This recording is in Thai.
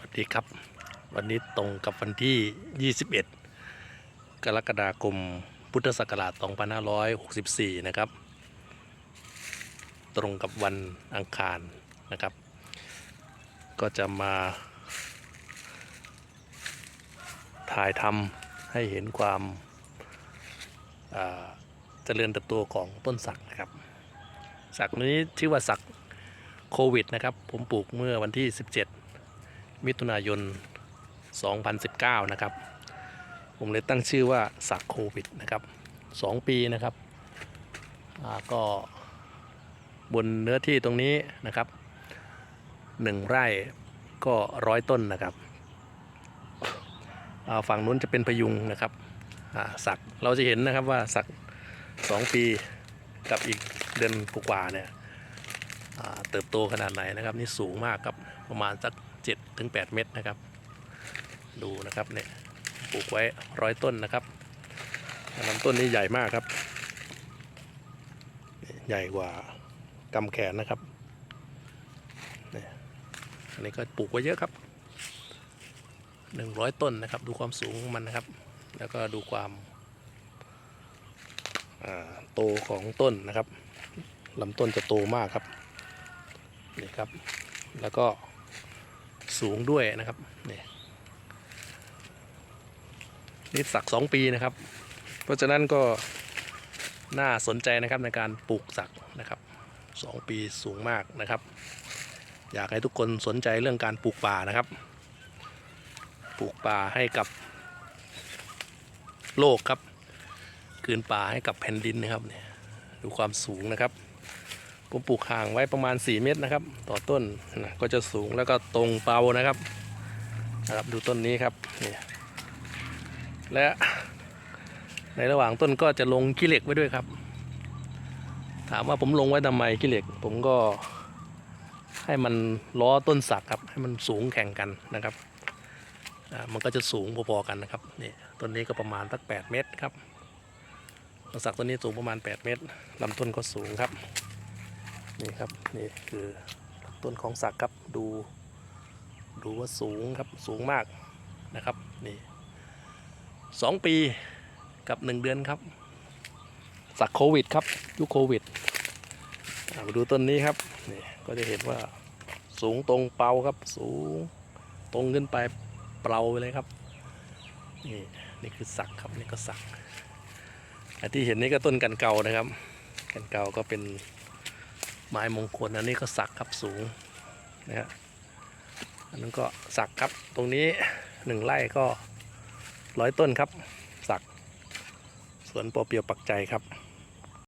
วัสดีครับ วันนี้ตรงกับวันที่ 21 กรกฎาคมพุทธศักราช 2564 นะครับ ตรงกับวันอังคารนะครับ ก็จะมา ถ่ายทำให้เห็นความาเจริญเติบโตของต้นสักนะครับ สักนี้ชื่อว่าสักโควิดนะครับ ผมปลูกเมื่อวันที่ 17 มิถุนายน 2019 นะครับ ผมเลยตั้งชื่อว่าสักโควิดนะครับ 2 ปีนะครับก็บนเนื้อที่ตรงนี้นะครับ 1 ไร่ก็ร้อยต้นนะครับฝั่งนู้นจะเป็นพยุงนะครับสักเราจะเห็นนะครับว่าสัก 2 ปีกับอีกเดือนกว่าเนี่ยเติบโตขนาดไหนนะครับ นี่สูงมากครับประมาณสัก 7ถึง8เมตรนะครับ ดูนะครับเนี่ยปลูกไว้ร้อยต้นนะครับลำต้นนี้ใหญ่มากครับ ใหญ่กว่ากำแขนนะครับเนี่ยอันนี้ก็ปลูกไว้เยอะครับ100ต้นนะครับ ดูความสูงของมันนะครับ แล้วก็ดูความโตของต้นนะครับลำต้นจะโตมากครับนี่ครับ แล้วก็ สูงด้วยนะครับนี่นี่สักสองปีนะครับ เพราะฉะนั้นก็น่าสนใจนะครับในการปลูกสักนะครับสองปีสูงมากนะครับ อยากให้ทุกคนสนใจเรื่องการปลูกป่านะครับ ปลูกป่าให้กับโลกครับ คืนป่าให้กับแผ่นดินนะครับเนี่ยดูความสูงนะครับ ผมปลูกห่างไว้ประมาณ 4 เมตรนะครับ ต่อต้นนะก็จะสูงแล้วก็ตรงเปานะครับนะครับดูต้นนี้ครับนี่และในระหว่างต้นก็จะลงขี้เหล็กไว้ด้วยครับ ถามว่าผมลงไว้ทำไมขี้เหล็ก ผมก็ให้มันล้อต้นสักครับ ให้มันสูงแข่งกันนะครับมันก็จะสูงพอๆกันนะครับนี่ต้นนี้ก็ประมาณสัก 8 เมตรครับต้นสักต้นนี้สูงประมาณ 8 เมตรลำต้นก็สูงครับ นี่ครับนี่คือต้นของสักครับดูดูว่าสูงครับสูงมากนะครับนี่สองปีกับหนึ่งเดือนครับ สักโควิดครับยุคโควิดอ่ามาดูต้นนี้ครับนี่ก็จะเห็นว่าสูงตรงเปาครับสูงตรงขึ้นไปเปล่าไปเลยครับนี่นี่คือสักครับนี่ก็สักอันที่เห็นนี่ก็ต้นกันเก่านะครับ กันเก่าก็เป็น ไม้มงคลอันนี้ก็สักครับสูงนะฮะอันนั้นก็สักครับตรงนี้หนึ่งไร่ก็ร้อยต้นครับ สักสวนปอเปียวปักใจครับ